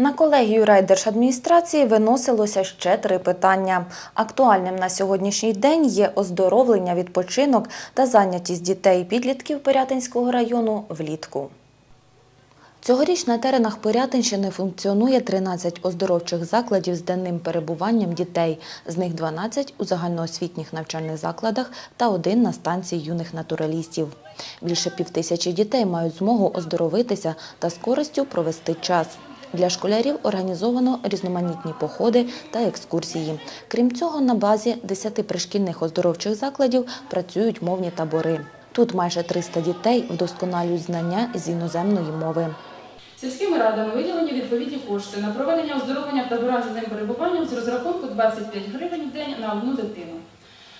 На колегію райдержадміністрації виносилося ще три питання. Актуальним на сьогоднішній день є оздоровлення, відпочинок та зайнятість дітей і підлітків Пирятинського району влітку. Цьогоріч на теренах Пирятинщини функціонує 13 оздоровчих закладів з денним перебуванням дітей, з них 12 у загальноосвітніх навчальних закладах та один на станції юних натуралістів. Більше півтисячі дітей мають змогу оздоровитися та з користю провести час. Для школярів організовано різноманітні походи та екскурсії. Крім цього, на базі 10 пришкільних оздоровчих закладів працюють мовні табори. Тут майже 300 дітей вдосконалюють знання з іноземної мови. Сільськими радами виділені відповідні кошти на проведення оздоровлення в таборах з одним перебуванням з розрахунку 25 гривень в день на одну дитину.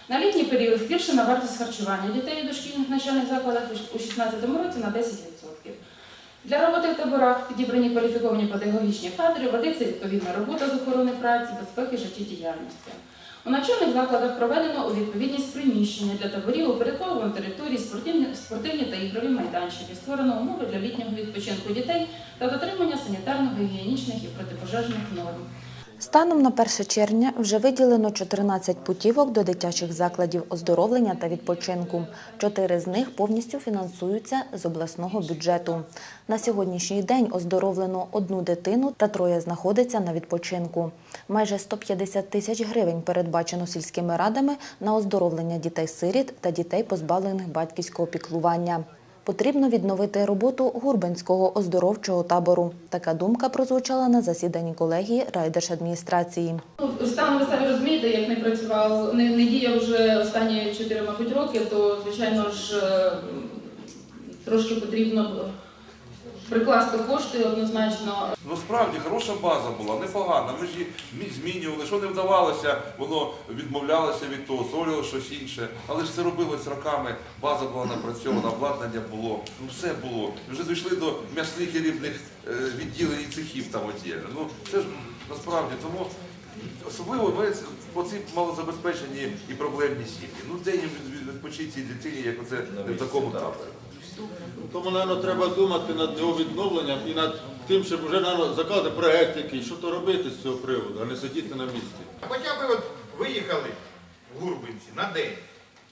На літній період збільшена вартість харчування дітей у дошкільних навчальних закладах у 2016 році на 10%. Для роботи в таборах підібрані кваліфіковані педагогічні кадри, ведеться відповідна робота з охорони праці, безпеки, життєдіяльності. У навчальних закладах проведено у відповідність приміщення для таборів, упорядковано території, спортивні, спортивні та ігрові майданчики, створено умови для літнього відпочинку дітей та дотримання санітарно-гігієнічних і протипожежних норм. Станом на 1 червня вже виділено 14 путівок до дитячих закладів оздоровлення та відпочинку. Чотири з них повністю фінансуються з обласного бюджету. На сьогоднішній день оздоровлено одну дитину та троє знаходяться на відпочинку. Майже 150 тисяч гривень передбачено сільськими радами на оздоровлення дітей-сиріт та дітей, позбавлених батьківського піклування. Потрібно відновити роботу Гурбанського оздоровчого табору. Така думка прозвучала на засіданні колегії райдержадміністрації. Ну, Станом ви самі розумієте, як не працював, не, не діяв вже останні 4, мабуть, роки, то звичайно ж е, трошки потрібно прикласти кошти однозначно. Ну справді хороша база була, непогана. Ми ж її змінювали. Що не вдавалося, воно відмовлялося від того, створювало щось інше. Але ж це робилось роками. База була напрацьована, обладнання було, ну все було. Вже дійшли до м'ясних і рибних е, відділень і цехів там оділя. Ну це ж насправді тому. Особливо ми по ці малозабезпечені і проблемні сім'ї. Ну де їм від- від- відпочити цій дитині, як оце в такому таборі. Тому, мабуть, треба думати над його відновленням і над тим, щоб вже мабуть, закладати проект якийсь, що то робити з цього приводу, а не сидіти на місці. Хоча б виїхали в Гурбинці на день,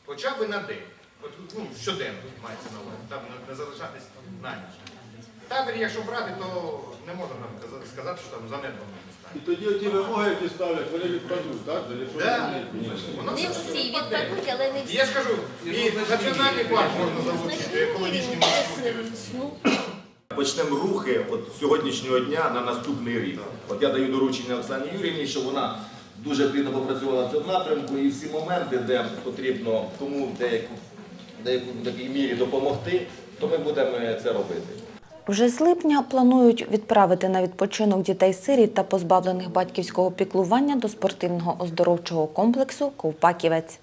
хоча б на день. От, ну, щоденно мається на увазі, там не залишатись на ніч. Табір, якщо брати, то не можна нам сказати, що там занедбано І тоді ті вимоги, які ставлять, вони відпадуть, так? Да. Воно Не все всі відпадуть, але не всі. Я скажу, і національний парк можна залучити, екологічні маршрути. Сну. Почнемо рухи от сьогоднішнього дня на наступний рік. От я даю доручення Оксані Юрівні, щоб вона дуже плідно попрацювала в цьому напрямку і всі моменти, де потрібно кому в деяку, деяку в такій мірі допомогти, то ми будемо це робити. Вже з липня планують відправити на відпочинок дітей-сиріт та позбавлених батьківського піклування до спортивного оздоровчого комплексу Ковпаківець.